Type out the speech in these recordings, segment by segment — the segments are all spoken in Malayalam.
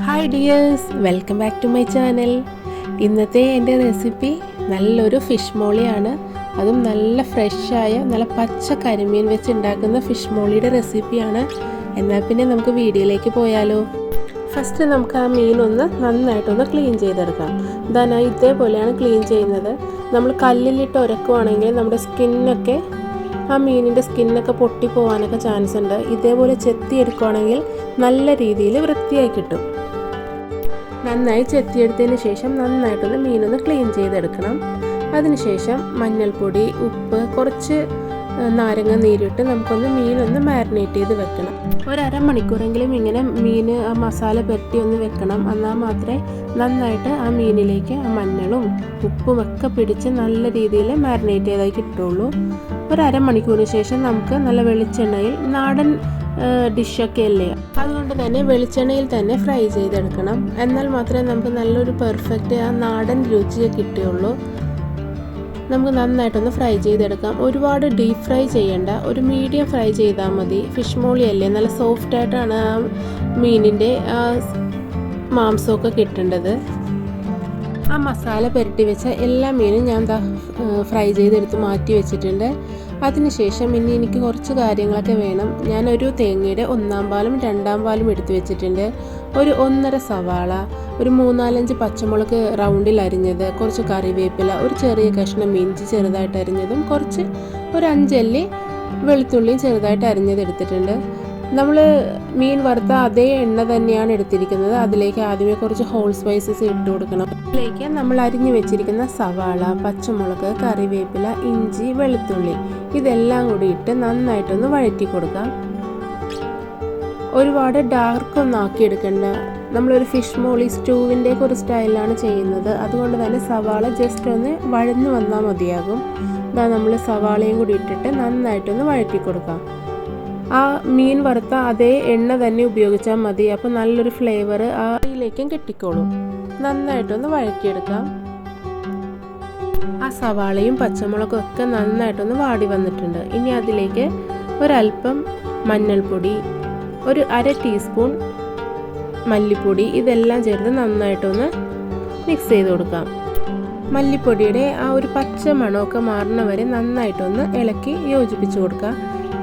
Hi dears welcome back to my channel ഇന്നത്തെ എന്റെ റെസിപ്പി നല്ലൊരു ഫിഷ് മോളിയാണ്. അതും നല്ല ഫ്രഷായ നല്ല പച്ച കരിമീൻ വെച്ച് ഉണ്ടാക്കുന്ന ഫിഷ് മോളിയുടെ റെസിപ്പിയാണ് എന്നാൽ പിന്നെ നമുക്ക് വീഡിയോയിലേക്ക് പോയാലോ. ഫസ്റ്റ് നമുക്ക് ആ മീൻ ഒന്ന് നന്നായിട്ടൊന്ന് ക്ലീൻ ചെയ്തെടുക്കാം. ഇതാണ് ഇതേപോലെയാണ് ക്ലീൻ ചെയ്യുന്നത്. നമ്മൾ കല്ലിലിട്ട് ഉരക്കുവാണെങ്കിൽ നമ്മുടെ സ്കിന്നൊക്കെ ആ മീനിന്റെ സ്കിന്നൊക്കെ പൊട്ടിപ്പോവാനൊക്കെ ചാൻസ് ഉണ്ട്. ഇതേപോലെ ചെത്തി എടുക്കുവാണെങ്കിൽ നല്ല രീതിയിൽ വൃത്തിയായി കിട്ടും. നന്നായി ചെത്തിയെടുത്തതിന് ശേഷം നന്നായിട്ടൊന്ന് മീനൊന്ന് ക്ലീൻ ചെയ്തെടുക്കണം. അതിനുശേഷം മഞ്ഞൾപ്പൊടി ഉപ്പ് കുറച്ച് നാരങ്ങ നീരിട്ട് നമുക്കൊന്ന് മീനൊന്ന് മാരിനേറ്റ് ചെയ്ത് വെക്കണം. ഒരു മണിക്കൂറെങ്കിലും ഇങ്ങനെ മീൻ ആ മസാല പുരട്ടി ഒന്ന് വെക്കണം. എന്നാൽ മാത്രമേ നന്നായിട്ട് ആ മീനിലേക്ക് ആ മഞ്ഞളും ഉപ്പും ഒക്കെ പിടിച്ച് നല്ല രീതിയിൽ മാരിനേറ്റ് ചെയ്തായി കിട്ടുള്ളൂ. ഒരു അരമണിക്കൂറിന് ശേഷം നമുക്ക് നല്ല വെളിച്ചെണ്ണയിൽ നാടൻ ഡിഷൊക്കെ അല്ലേ? അതുകൊണ്ട് തന്നെ വെളിച്ചെണ്ണയിൽ തന്നെ ഫ്രൈ ചെയ്തെടുക്കണം. എന്നാൽ മാത്രമേ നമുക്ക് നല്ലൊരു പെർഫെക്റ്റ് ആ നാടൻ രുചി കിട്ടുകയുള്ളൂ നമുക്ക് നന്നായിട്ടൊന്ന് ഫ്രൈ ചെയ്തെടുക്കാം. ഒരുപാട് ഡീപ്പ് ഫ്രൈ ചെയ്യേണ്ട. ഒരു മീഡിയം ഫ്രൈ ചെയ്താൽ മതി. ഫിഷ് മോളി അല്ലേ? നല്ല സോഫ്റ്റ് ആയിട്ടാണ് ആ മീനിന്റെ മാംസമൊക്കെ കിട്ടേണ്ടത്. ആ മസാല പുരട്ടി വെച്ച എല്ലാ മീനും ഞാൻ ഫ്രൈ ചെയ്തെടുത്ത് മാറ്റി വെച്ചിട്ടുണ്ട്. അതിനുശേഷം ഇനി എനിക്ക് കുറച്ച് കാര്യങ്ങളൊക്കെ വേണം. ഞാനൊരു തേങ്ങയുടെ ഒന്നാം പാലും രണ്ടാം പാലും എടുത്തു വെച്ചിട്ടുണ്ട്. ഒരു ഒന്നര സവാള ഒരു മൂന്നാലഞ്ച് പച്ചമുളക് റൗണ്ടിൽ അരിഞ്ഞത് കുറച്ച് കറിവേപ്പില ഒരു ചെറിയ കഷ്ണം ഇഞ്ചി ചെറുതായിട്ട് അരിഞ്ഞതും കുറച്ച് ഒരു അഞ്ചല്ലി വെളുത്തുള്ളിയും ചെറുതായിട്ട് അരിഞ്ഞത് എടുത്തിട്ടുണ്ട്. നമ്മൾ മീൻ വറുത്ത അതേ എണ്ണ തന്നെയാണ് എടുത്തിരിക്കുന്നത്. അതിലേക്ക് ആദ്യമേ കുറച്ച് ഹോൾ സ്പൈസസ് ഇട്ട് കൊടുക്കണം. അതിലേക്ക് നമ്മൾ അരിഞ്ഞു വെച്ചിരിക്കുന്ന സവാള പച്ചമുളക് കറിവേപ്പില ഇഞ്ചി വെളുത്തുള്ളി ഇതെല്ലാം കൂടി ഇട്ട് നന്നായിട്ടൊന്ന് വഴറ്റി കൊടുക്കാം. ഒരുപാട് ഡാർക്ക് ഒന്നും ആക്കിയെടുക്കണ്ട നമ്മളൊരു ഫിഷ് മോളി സ്റ്റൂവിന്റെ ഒരു സ്റ്റൈലാണ് ചെയ്യുന്നത്. അതുകൊണ്ട് തന്നെ സവാള ജസ്റ്റ് ഒന്ന് വഴന്നു വന്നാൽ മതിയാകും. ഇതാ നമ്മൾ സവാളയും കൂടി ഇട്ടിട്ട് നന്നായിട്ടൊന്ന് വഴറ്റി കൊടുക്കാം. ആ മീൻ വറുത്ത അതേ എണ്ണ തന്നെ ഉപയോഗിച്ചാൽ മതി. അപ്പോൾ നല്ലൊരു ഫ്ലേവർ ആ ഇതിലേക്കും കിട്ടിക്കോളും. നന്നായിട്ടൊന്ന് വഴക്കിയെടുക്കാം ആ സവാളയും പച്ചമുളകും ഒക്കെ നന്നായിട്ടൊന്ന് വാടി വന്നിട്ടുണ്ട്. ഇനി അതിലേക്ക് ഒരല്പം മഞ്ഞൾപ്പൊടി ഒരു അര ടീസ്പൂൺ മല്ലിപ്പൊടി ഇതെല്ലാം ചേർത്ത് നന്നായിട്ടൊന്ന് മിക്സ് ചെയ്ത് കൊടുക്കാം. മല്ലിപ്പൊടിയുടെ ആ ഒരു പച്ച മണമൊക്കെ മാറുന്ന വരെ നന്നായിട്ടൊന്ന് ഇളക്കി യോജിപ്പിച്ച് കൊടുക്കുക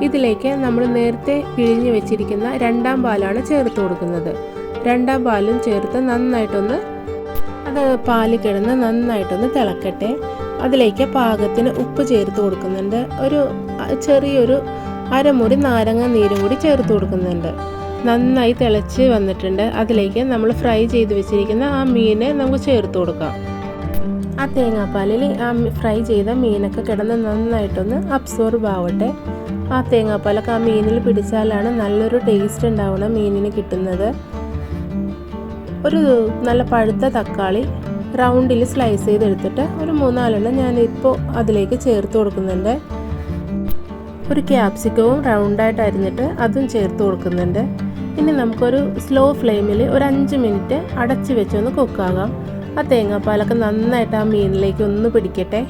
ഇതിലേക്ക് നമ്മൾ നേരത്തെ പിഴിഞ്ഞു വെച്ചിരിക്കുന്ന രണ്ടാം പാലാണ് ചേർത്ത് കൊടുക്കുന്നത്. രണ്ടാം പാലും ചേർത്ത് നന്നായിട്ടൊന്ന് അത് പാൽ കിടന്ന് നന്നായിട്ടൊന്ന് തിളക്കട്ടെ. അതിലേക്ക് പാകത്തിന് ഉപ്പ് ചേർത്ത് കൊടുക്കുന്നുണ്ട്. ഒരു ചെറിയൊരു അരമുറി നാരങ്ങ നീരും കൂടി ചേർത്ത് കൊടുക്കുന്നുണ്ട്. നന്നായി തിളച്ച് വന്നിട്ടുണ്ട്. അതിലേക്ക് നമ്മൾ ഫ്രൈ ചെയ്ത് വെച്ചിരിക്കുന്ന ആ മീനെ നമുക്ക് ചേർത്ത് കൊടുക്കാം. ആ തേങ്ങാപ്പാലിൽ ആ ഫ്രൈ ചെയ്ത മീനൊക്കെ കിടന്ന് നന്നായിട്ടൊന്ന് അബ്സോർബ് ആവട്ടെ. ആ തേങ്ങാപ്പാലൊക്കെ ആ മീനിൽ പിടിച്ചാലാണ് നല്ലൊരു ടേസ്റ്റ് ഉണ്ടാവണം മീനിന് കിട്ടുന്നത്. ഒരു നല്ല പഴുത്ത തക്കാളി റൗണ്ടിൽ സ്ലൈസ് ചെയ്തെടുത്തിട്ട് ഒരു മൂന്നാലെണ്ണം ഞാൻ ഇപ്പോൾ അതിലേക്ക് ചേർത്ത് കൊടുക്കുന്നുണ്ട്. ഒരു ക്യാപ്സിക്കവും റൗണ്ടായിട്ട് അരിഞ്ഞിട്ട് അതും ചേർത്ത് കൊടുക്കുന്നുണ്ട്. ഇനി നമുക്കൊരു സ്ലോ ഫ്ലെയിമിൽ ഒരു അഞ്ച് മിനിറ്റ് അടച്ച് വെച്ചൊന്ന് കുക്കാകാം ആ തേങ്ങാപ്പാലൊക്കെ നന്നായിട്ട് ആ മീനിലേക്ക് ഒന്ന് പിടിക്കട്ടെ.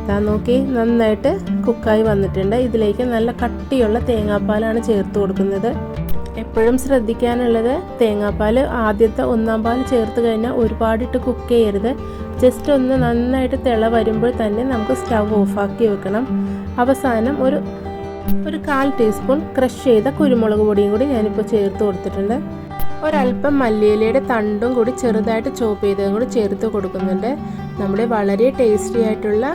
ഇതാ നോക്കി നന്നായിട്ട് കുക്കായി വന്നിട്ടുണ്ട്. ഇതിലേക്ക് നല്ല കട്ടിയുള്ള തേങ്ങാപ്പാലാണ് ചേർത്ത് കൊടുക്കുന്നത്. എപ്പോഴും ശ്രദ്ധിക്കാനുള്ളത് തേങ്ങാപ്പാൽ ആദ്യത്തെ ഒന്നാം പാൽ ചേർത്ത് കഴിഞ്ഞാൽ ഒരുപാടിട്ട് കുക്ക് ചെയ്യരുത്. ജസ്റ്റ് ഒന്ന് നന്നായിട്ട് തിള വരുമ്പോൾ തന്നെ നമുക്ക് സ്റ്റവ് ഓഫാക്കി വെക്കണം. അവസാനം ഒരു ഒരു കാൽ ടീസ്പൂൺ ക്രഷ് ചെയ്ത കുരുമുളക് പൊടിയും കൂടി ഞാനിപ്പോൾ ചേർത്ത് കൊടുത്തിട്ടുണ്ട്. ഒരല്പം മല്ലിയിലയുടെ തണ്ടും കൂടി ചെറുതായിട്ട് ചോപ്പ് ചെയ്തതും കൂടി ചേർത്ത് കൊടുക്കുന്നുണ്ട്. നമ്മുടെ വളരെ ടേസ്റ്റി ആയിട്ടുള്ള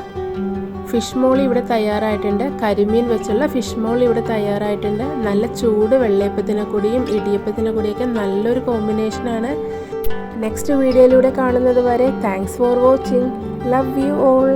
ഫിഷ് മോളി ഇവിടെ തയ്യാറായിട്ടുണ്ട്. കരിമീൻ വെച്ചുള്ള ഫിഷ് മോളി ഇവിടെ തയ്യാറായിട്ടുണ്ട്. നല്ല ചൂട് വെള്ളയപ്പത്തിനെ കൂടിയും ഇടിയപ്പത്തിനെ കൂടിയൊക്കെ നല്ലൊരു കോമ്പിനേഷനാണ് നെക്സ്റ്റ് വീഡിയോയിലൂടെ കാണുന്നത് വരെ thanks for watching love you all